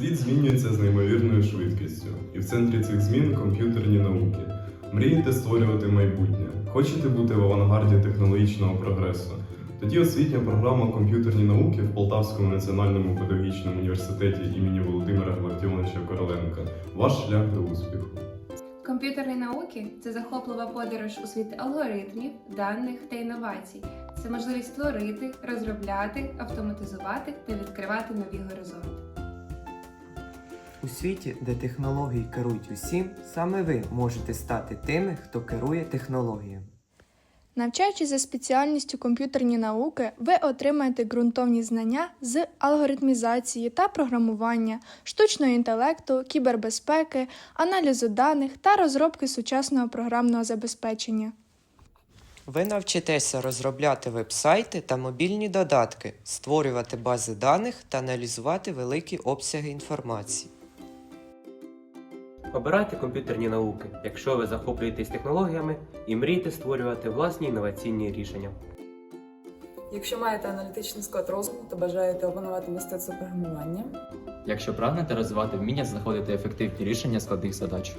Світ змінюється з неймовірною швидкістю, і в центрі цих змін комп'ютерні науки. Мрієте створювати майбутнє, хочете бути в авангарді технологічного прогресу. Тоді освітня програма комп'ютерні науки в Полтавському національному педагогічному університеті імені Володимира Гвардіоновича Короленка. Ваш шлях до успіху. Комп'ютерні науки це захоплива подорож у світ алгоритмів, даних та інновацій. Це можливість створити, розробляти, автоматизувати та відкривати нові горизонти. У світі, де технології керують усім, саме ви можете стати тими, хто керує технологіями. Навчаючись за спеціальністю комп'ютерні науки, ви отримаєте ґрунтовні знання з алгоритмізації та програмування, штучного інтелекту, кібербезпеки, аналізу даних та розробки сучасного програмного забезпечення. Ви навчитеся розробляти вебсайти та мобільні додатки, створювати бази даних та аналізувати великі обсяги інформації. Обирайте комп'ютерні науки, якщо ви захоплюєтесь технологіями і мрієте створювати власні інноваційні рішення. Якщо маєте аналітичний склад розуму та бажаєте опанувати мистецтво програмування, якщо прагнете розвивати вміння знаходити ефективні рішення складних задач.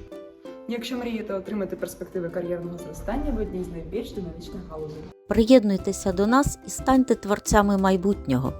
якщо мрієте отримати перспективи кар'єрного зростання в одній з найбільш динамічних галузей. Приєднуйтеся до нас і станьте творцями майбутнього.